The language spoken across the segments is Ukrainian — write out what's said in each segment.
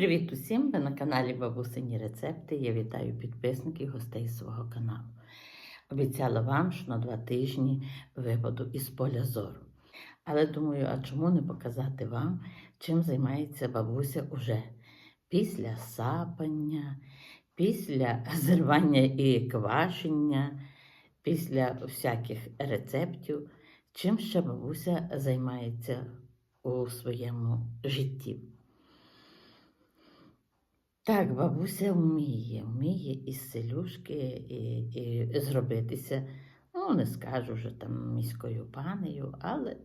Привіт усім! Ви на каналі Бабусині Рецепти. Я вітаю підписників і гостей свого каналу. Обіцяла вам, що на два тижні випаду із поля зору. Але думаю, а чому не показати вам, чим займається бабуся уже після сапання, після зривання і квашення, після всяких рецептів, чим ще бабуся займається у своєму житті. Так, бабуся вміє, вміє із селюшки і, і зробитися, ну, не скажу вже там міською панею, але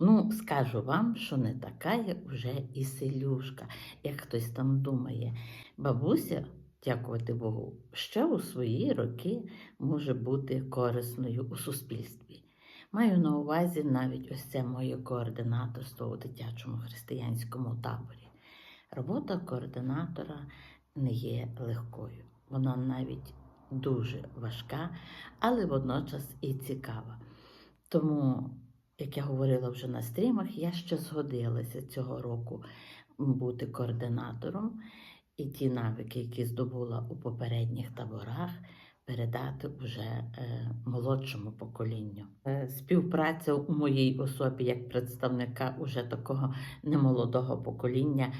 ну, скажу вам, що не така я вже і селюшка, як хтось там думає. Бабуся, дякувати Богу, ще у свої роки може бути корисною у суспільстві. Маю на увазі навіть ось це моє координаторство у дитячому християнському таборі. Робота координатора не є легкою. Вона навіть дуже важка, але водночас і цікава. Тому, як я говорила вже на стрімах, я ще згодилася цього року бути координатором і ті навики, які здобула у попередніх таборах, передати вже е, молодшому поколінню. Е, співпраця у моїй особі як представника уже такого немолодого покоління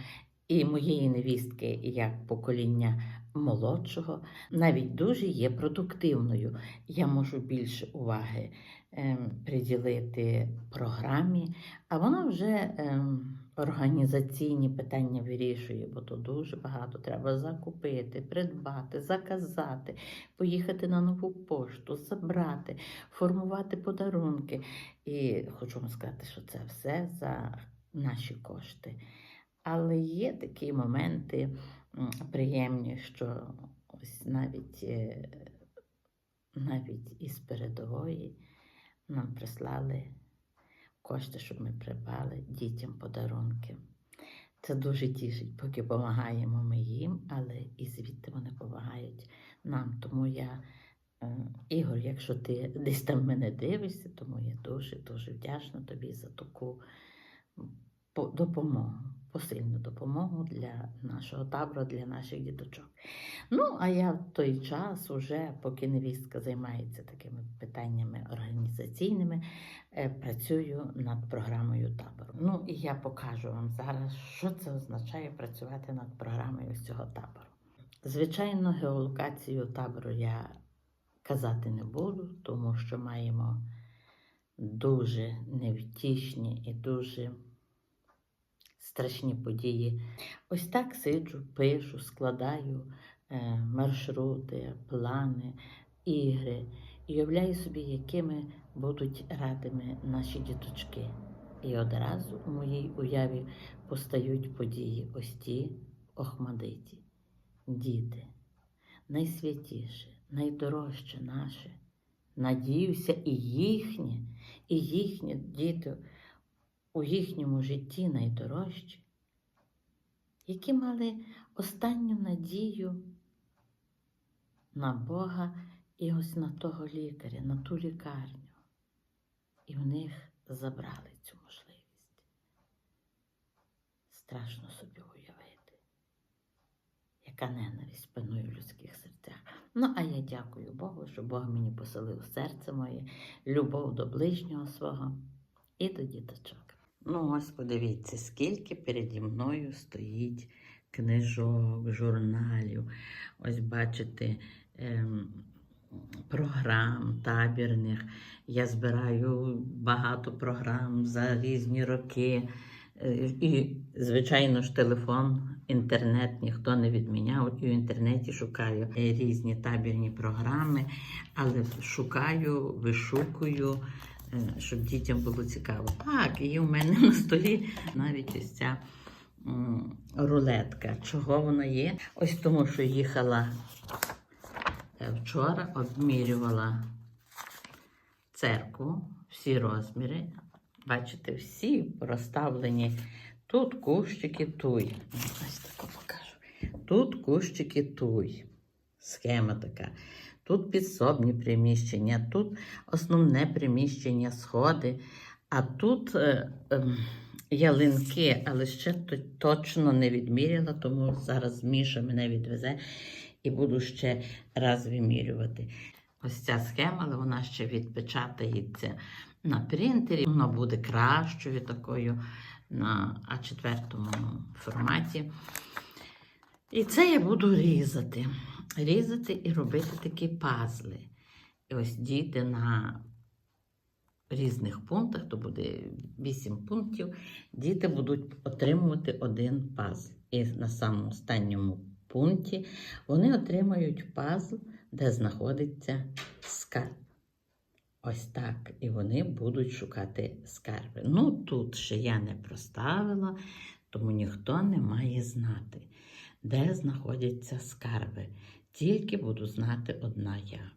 і моєї невістки як покоління молодшого навіть дуже є продуктивною. Я можу більше уваги ем, приділити програмі, а вона вже ем, організаційні питання вирішує, бо то дуже багато треба закупити, придбати, заказати, поїхати на нову пошту, забрати, формувати подарунки. І хочу вам сказати, що це все за наші кошти. Але є такі моменти приємні, що ось навіть, е, навіть із передової нам прислали кошти, щоб ми придбали дітям подарунки. Це дуже тішить, поки допомагаємо ми їм, але і звідти вони допомагають нам. Тому я, е, Ігор, якщо ти десь там мене дивишся, тому я дуже дуже вдячна тобі за таку допомогу, посильну допомогу для нашого табору, для наших діточок. Ну, а я в той час, уже, поки невістка займається такими питаннями організаційними, е, працюю над програмою табору. Ну, і я покажу вам зараз, що це означає працювати над програмою цього табору. Звичайно, геолокацію табору я казати не буду, тому що маємо дуже невтішні і дуже страшні події. Ось так сиджу, пишу, складаю е, маршрути, плани, ігри і уявляю собі, якими будуть радими наші діточки. І одразу у моїй уяві постають події ось ті охмадиті, діти, найсвятіше, найдорожче наше. Надіюся, і їхнє, і їхні діти у їхньому житті найдорожчі, які мали останню надію на Бога і ось на того лікаря, на ту лікарню. І в них забрали цю можливість. Страшно собі уявити, яка ненависть панує в людських серцях. Ну, а я дякую Богу, що Бог мені поселив серце моє, любов до ближнього свого і до діточок. Ну, ось подивіться, скільки переді мною стоїть книжок, журналів. Ось бачите, ем, програм табірних. Я збираю багато програм за різні роки. Е, І, звичайно ж, телефон, інтернет ніхто не відміняв. І в інтернеті шукаю різні табірні програми, але шукаю, вишукую, щоб дітям було цікаво. Так, і в мене на столі навіть ось ця рулетка. Чого вона є? Ось тому, що їхала е, вчора, обмірювала церкву, всі розміри. Бачите, всі розставлені. Тут кущики туй. Ось тако покажу. Тут кущики туй. Схема така. Тут підсобні приміщення, тут основне приміщення, сходи, а тут е, ем, ялинки, але ще точно не відміряла, тому зараз Міша мене відвезе і буду ще раз вимірювати. Ось ця схема, але вона ще відпечатається на принтері. Вона буде кращою такою на А4 форматі. І це я буду різати. Різати і робити такі пазли. І ось діти на різних пунктах, то буде 8 пунктів, діти будуть отримувати один пазл. І на самому останньому пункті вони отримають пазл, де знаходиться скарб. Ось так. І вони будуть шукати скарби. Ну, тут ще я не проставила, тому ніхто не має знати, де знаходяться скарби. Тільки буду знати одна я.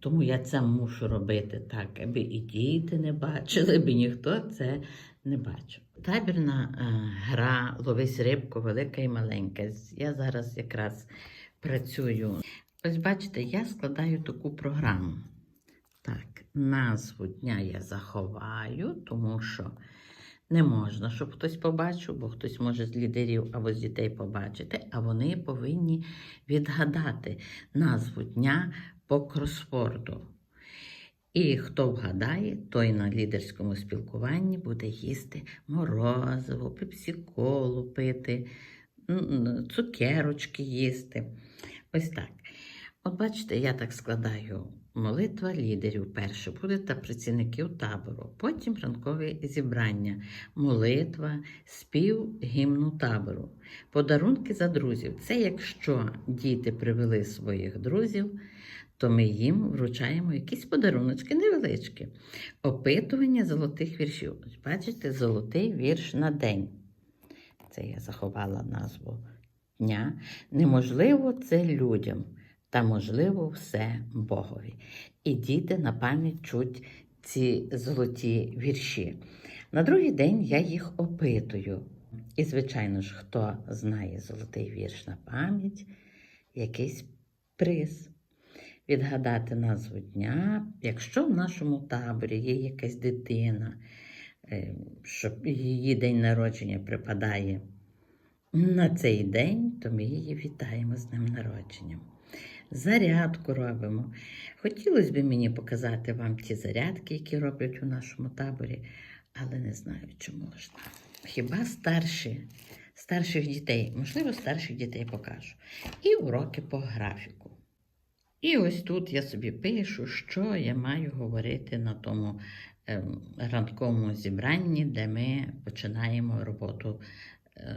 Тому я це мушу робити так, аби і діти не бачили, аби ніхто це не бачив. Табірна е, гра Ловись рибку, велика і маленька. Я зараз якраз працюю. Ось бачите, я складаю таку програму. Так, назву дня я заховаю, тому що не можна, щоб хтось побачив, бо хтось може з лідерів або з дітей побачити, а вони повинні відгадати назву дня по кросворду. І хто вгадає, той на лідерському спілкуванні буде їсти морозиво, пепсі-колу пити, цукерочки їсти. Ось так. От бачите, я так складаю молитва лідерів перше буде та працівників табору, потім ранкове зібрання, молитва, спів гімну табору, подарунки за друзів. Це якщо діти привели своїх друзів, то ми їм вручаємо якісь подаруночки невеличкі. Опитування золотих віршів. Бачите, золотий вірш на день. Це я заховала назву дня. Неможливо це людям, та можливо все Богові. І діти на пам'ять чуть ці золоті вірші. На другий день я їх опитую. І, звичайно ж, хто знає золотий вірш на пам'ять, якийсь приз. Відгадати назву дня, якщо в нашому таборі є якась дитина, е, що її день народження припадає на цей день, то ми її вітаємо з днем народженням. Зарядку робимо. Хотілося б мені показати вам ті зарядки, які роблять у нашому таборі, але не знаю, чи можна. Хіба старші, старших дітей, можливо, старших дітей покажу. І уроки по графіку. І ось тут я собі пишу, що я маю говорити на тому ем, ранковому зібранні, де ми починаємо роботу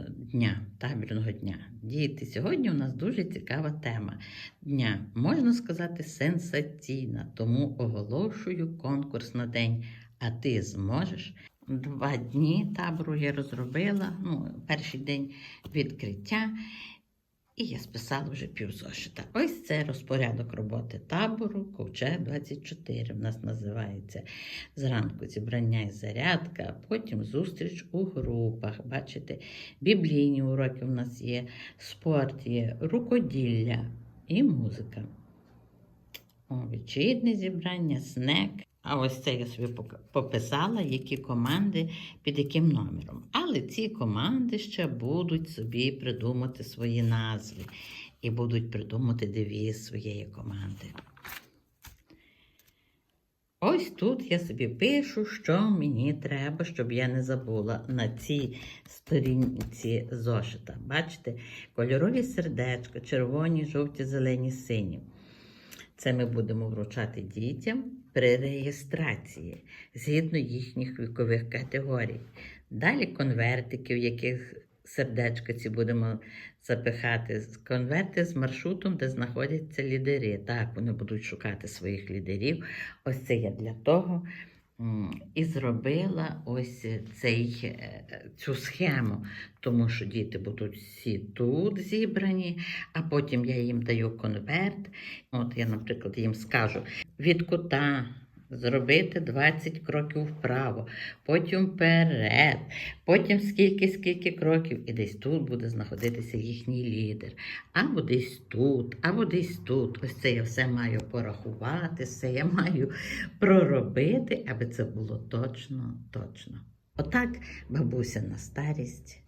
дня, табірного дня. Діти, сьогодні у нас дуже цікава тема дня. Можна сказати, сенсаційна, тому оголошую конкурс на день. А ти зможеш? Два дні табору я розробила. Ну, перший день відкриття. І я списала вже півзошита. Ось це розпорядок роботи табору Ковчег 24. У нас називається зранку зібрання і зарядка, а потім зустріч у групах. Бачите, біблійні уроки у нас є, спорт є, рукоділля і музика. О, вечірнє зібрання, снек. А ось це я собі пописала, які команди під яким номером. Але ці команди ще будуть собі придумати свої назви і будуть придумати девіз своєї команди. Ось тут я собі пишу, що мені треба, щоб я не забула на цій сторінці зошита. Бачите, кольорові сердечка, червоні, жовті, зелені, сині. Це ми будемо вручати дітям при реєстрації згідно їхніх вікових категорій. Далі конвертики, в яких сердечка ці будемо запихати. Конверти з маршрутом, де знаходяться лідери. Так, вони будуть шукати своїх лідерів. Ось це я для того і зробила ось цей, е, цю схему, тому що діти будуть всі тут зібрані, а потім я їм даю конверт. От я, наприклад, їм скажу від кута. Зробити 20 кроків вправо, потім вперед, потім скільки, скільки кроків, і десь тут буде знаходитися їхній лідер. Або десь тут, або десь тут. Ось це я все маю порахувати, все я маю проробити, аби це було точно, точно. Отак бабуся на старість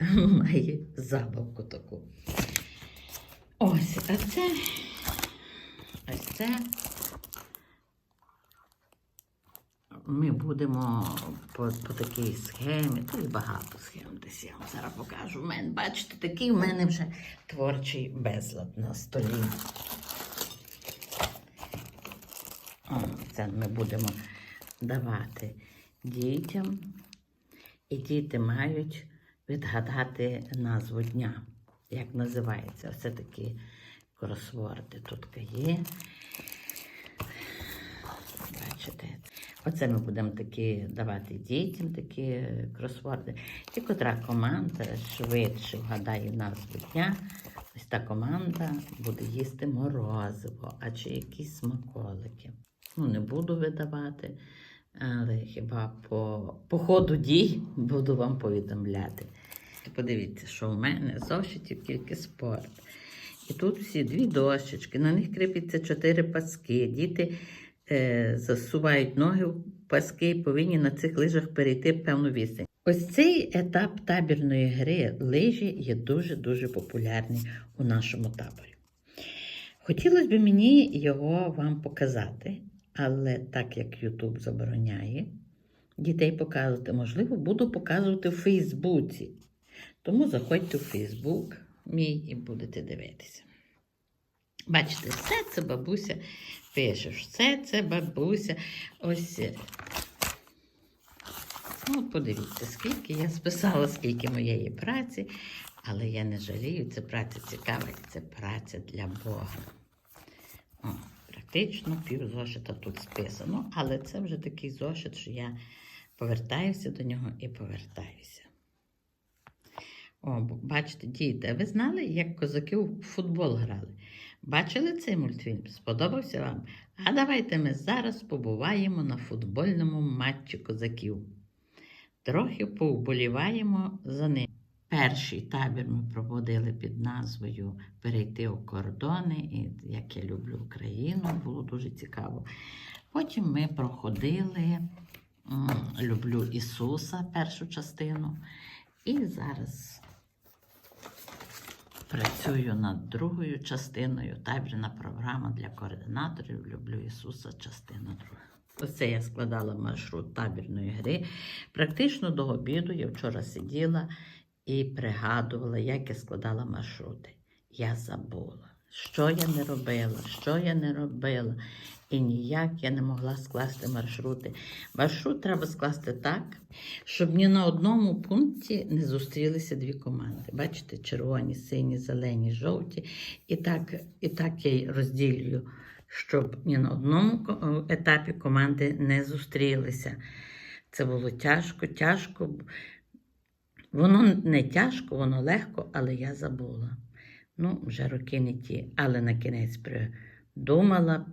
має забавку таку. Ось, а це, ось це ми будемо по, по такій схемі, тут багато схем десь я вам зараз покажу. У мене, бачите, такий у мене вже творчий безлад на столі. О, це ми будемо давати дітям, і діти мають відгадати назву дня. Як називається? Ось такі кросворди тут є. Бачите? Оце ми будемо такі давати дітям, такі кросворди. І котра команда швидше вгадає назву дня. Ось та команда буде їсти морозиво, а чи якісь смаколики. Ну, не буду видавати, але хіба по, по ходу дій буду вам повідомляти. Подивіться, що у мене зошитів тільки спорт. І тут всі дві дощечки, на них кріпиться чотири паски. Діти е, засувають ноги в паски і повинні на цих лижах перейти певну відстань. Ось цей етап табірної гри лижі є дуже-дуже популярний у нашому таборі. Хотілося б мені його вам показати, але так як Ютуб забороняє дітей показувати, можливо, буду показувати в Фейсбуці. Тому заходьте в Фейсбук мій і будете дивитися. Бачите, все це бабуся пише, все це бабуся. Ось. е, Ну, подивіться, скільки я списала, скільки моєї праці, але я не жалію, це праця цікава, це праця для Бога. О, практично пів зошита тут списано, але це вже такий зошит, що я повертаюся до нього і повертаюся. О, бачите, діти, а ви знали, як козаки у футбол грали? Бачили цей мультфільм? Сподобався вам? А давайте ми зараз побуваємо на футбольному матчі козаків. Трохи повболіваємо за ним. Перший табір ми проводили під назвою Перейти у кордони, і як я люблю Україну, було дуже цікаво. Потім ми проходили Люблю Ісуса, першу частину. І зараз працюю над другою частиною. Табірна програма для координаторів Люблю Ісуса, частина друга. Оце я складала маршрут табірної гри. Практично до обіду я вчора сиділа і пригадувала, як я складала маршрути. Я забула, що я не робила, що я не робила. І ніяк я не могла скласти маршрути. Маршрут треба скласти так, щоб ні на одному пункті не зустрілися дві команди. Бачите, червоні, сині, зелені, жовті. І так, і так я розділюю, щоб ні на одному етапі команди не зустрілися. Це було тяжко, тяжко. Воно не тяжко, воно легко, але я забула. Ну, вже роки не ті. Але на кінець придумала,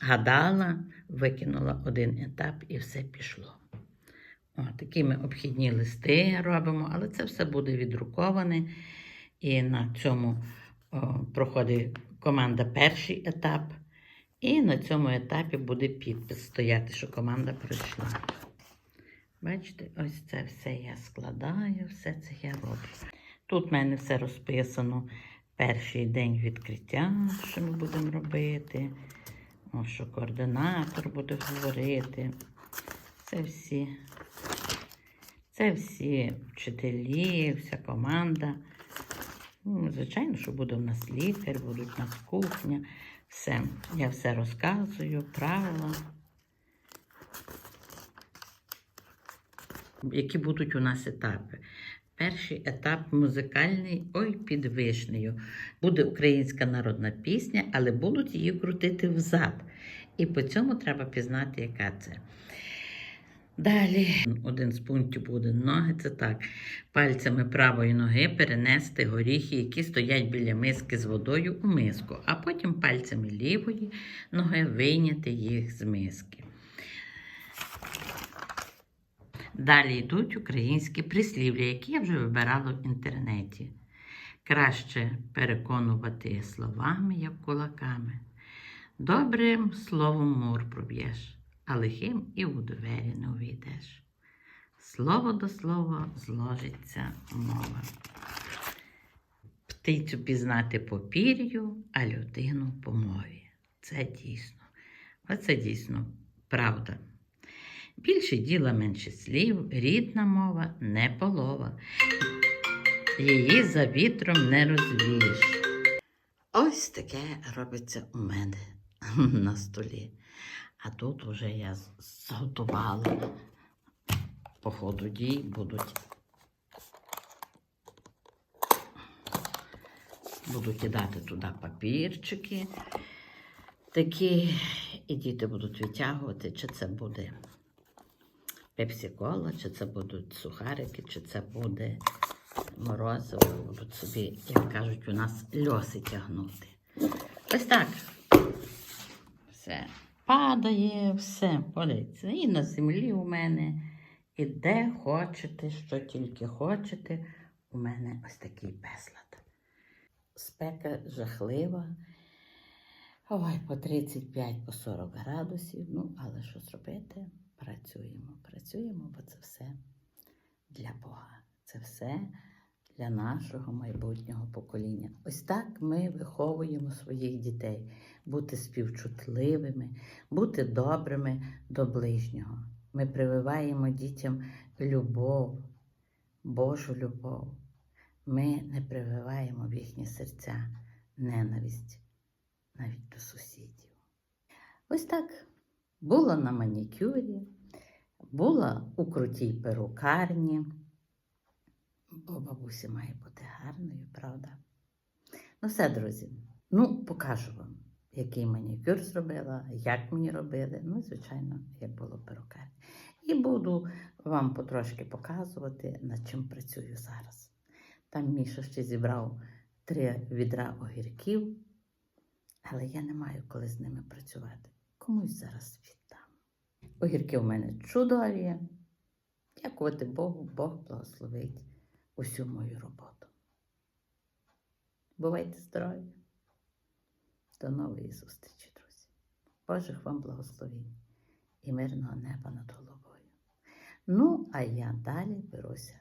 пригадала, викинула один етап і все пішло. О, такі ми обхідні листи робимо, але це все буде відруковане. І на цьому о, проходить команда перший етап. І на цьому етапі буде підпис стояти, що команда пройшла. Бачите, ось це все я складаю, все це я роблю. Тут в мене все розписано. Перший день відкриття, що ми будемо робити. О, що координатор буде говорити. Це всі, це всі вчителі, вся команда. Ну, Звичайно, що буде у нас лікар, будуть у нас кухня. Все. Я все розказую, правила. Які будуть у нас етапи? Перший етап музикальний, ой, під вишнею. Буде українська народна пісня, але будуть її крутити взад. І по цьому треба пізнати, яка це. Далі один з пунктів буде ноги. Це так. Пальцями правої ноги перенести горіхи, які стоять біля миски з водою у миску, а потім пальцями лівої ноги вийняти їх з миски. Далі йдуть українські прислів'я, які я вже вибирала в інтернеті. Краще переконувати словами, як кулаками. Добрим словом мур проб'єш, а лихим і у двері не увійдеш. Слово до слова зложиться мова. Птицю пізнати по пір'ю, а людину по мові. Це дійсно. Оце дійсно правда. Більше діла, менше слів, рідна мова не полова. Її за вітром не розвієш. Ось таке робиться у мене на столі. А тут уже я зготувала. По ходу дій будуть, буду кидати туди папірчики. Такі, і діти будуть витягувати, чи це буде пепсі-кола, чи це будуть сухарики, чи це буде морозиво, будуть собі, як кажуть, у нас льоси тягнути. Ось так. Все падає, все подивіться. І на землі у мене, і де хочете, що тільки хочете, у мене ось такий безлад. Спека жахлива. Ой, по 35, по 40 градусів. Ну, але що зробити? Працюємо, працюємо, бо це все для Бога. Це все для нашого майбутнього покоління. Ось так ми виховуємо своїх дітей, бути співчутливими, бути добрими до ближнього. Ми прививаємо дітям любов, Божу любов. Ми не прививаємо в їхні серця ненависть навіть до сусідів. Ось так була на манікюрі, була у крутій перукарні, бо бабуся має бути гарною, правда? Ну, все, друзі. Ну, покажу вам, який манікюр зробила, як мені робили. Ну, звичайно, як було перукарні. І буду вам потрошки показувати, над чим працюю зараз. Там Міша ще зібрав три відра огірків, але я не маю коли з ними працювати. Комусь зараз віддам. Огірки в мене чудові. Дякувати Богу, Бог благословить усю мою роботу. Бувайте здорові! До нової зустрічі, друзі. Божих вам благословінь і мирного неба над головою. Ну, а я далі беруся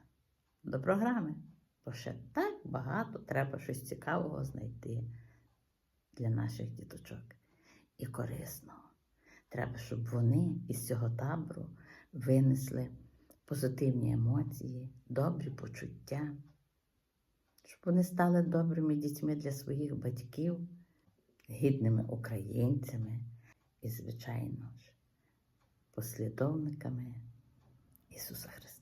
до програми, бо ще так багато треба щось цікавого знайти для наших діточок і корисного. Треба, щоб вони із цього табору винесли позитивні емоції, добрі почуття, щоб вони стали добрими дітьми для своїх батьків, гідними українцями і, звичайно ж, послідовниками Ісуса Христа.